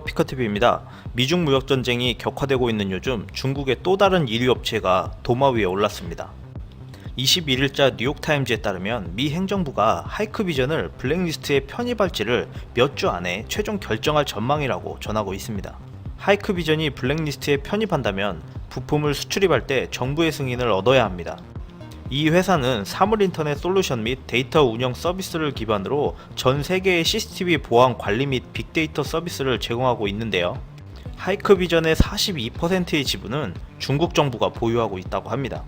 피커TV입니다. 미중 무역 전쟁이 격화되고 있는 요즘 중국의 또 다른 1위 업체가 도마 위에 올랐습니다. 21일자 뉴욕타임즈에 따르면 미 행정부가 하이크 비전을 블랙리스트에 편입할지를 몇 주 안에 최종 결정할 전망이라고 전하고 있습니다. 하이크 비전이 블랙리스트에 편입한다면 부품을 수출입할 때 정부의 승인을 얻어야 합니다. 이 회사는 사물 인터넷 솔루션 및 데이터 운영 서비스를 기반으로 전 세계의 CCTV 보안 관리 및 빅데이터 서비스를 제공하고 있는데요. 하이크비전의 42%의 지분은 중국 정부가 보유하고 있다고 합니다.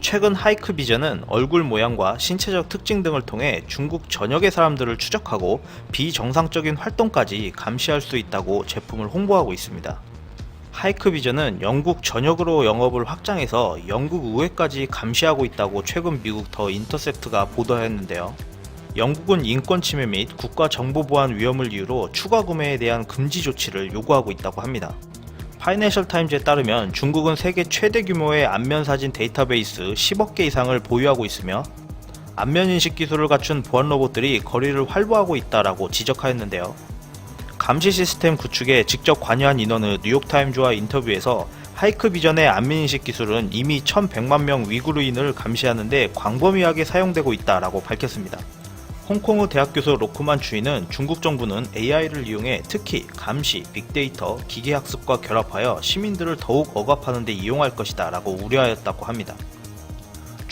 최근 하이크비전은 얼굴 모양과 신체적 특징 등을 통해 중국 전역의 사람들을 추적하고 비정상적인 활동까지 감시할 수 있다고 제품을 홍보하고 있습니다. 하이크비전은 영국 전역으로 영업을 확장해서 영국 의회까지 감시하고 있다고 최근 미국 더 인터셉트가 보도했는데요. 영국은 인권 침해 및 국가 정보 보안 위험을 이유로 추가 구매에 대한 금지 조치를 요구하고 있다고 합니다. 파이낸셜 타임즈에 따르면 중국은 세계 최대 규모의 안면 사진 데이터베이스 10억 개 이상을 보유하고 있으며 안면 인식 기술을 갖춘 보안 로봇들이 거리를 활보하고 있다라고 지적하였는데요. 감시 시스템 구축에 직접 관여한 인원은 뉴욕타임즈와 인터뷰에서 하이크 비전의 안면인식 기술은 이미 1100만 명 위구르인을 감시하는데 광범위하게 사용되고 있다라고 밝혔습니다. 홍콩의 대학 교수 로크만 주인은 중국 정부는 AI를 이용해 특히 감시, 빅데이터, 기계학습과 결합하여 시민들을 더욱 억압하는 데 이용할 것이다 라고 우려하였다고 합니다.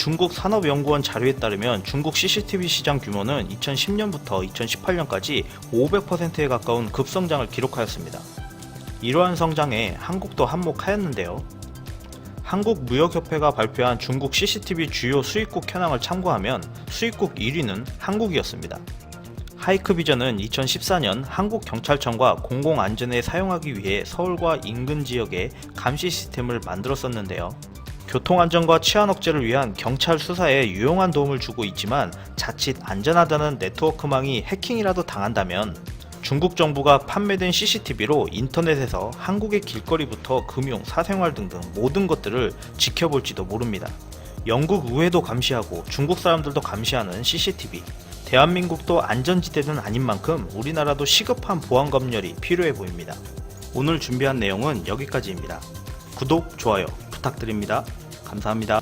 중국 산업연구원 자료에 따르면 중국 CCTV 시장 규모는 2010년부터 2018년까지 500%에 가까운 급성장을 기록하였습니다. 이러한 성장에 한국도 한몫하였는데요. 한국무역협회가 발표한 중국 CCTV 주요 수입국 현황을 참고하면 수입국 1위는 한국이었습니다. 하이크비전은 2014년 한국경찰청과 공공안전에 사용하기 위해 서울과 인근 지역에 감시 시스템을 만들었었는데요. 교통안전과 치안 억제를 위한 경찰 수사에 유용한 도움을 주고 있지만 자칫 안전하다는 네트워크망이 해킹이라도 당한다면 중국 정부가 판매된 CCTV로 인터넷에서 한국의 길거리부터 금융, 사생활 등등 모든 것들을 지켜볼지도 모릅니다. 영국 의회도 감시하고 중국 사람들도 감시하는 CCTV. 대한민국도 안전지대는 아닌 만큼 우리나라도 시급한 보안 검열이 필요해 보입니다. 오늘 준비한 내용은 여기까지입니다. 구독, 좋아요 부탁드립니다. 감사합니다.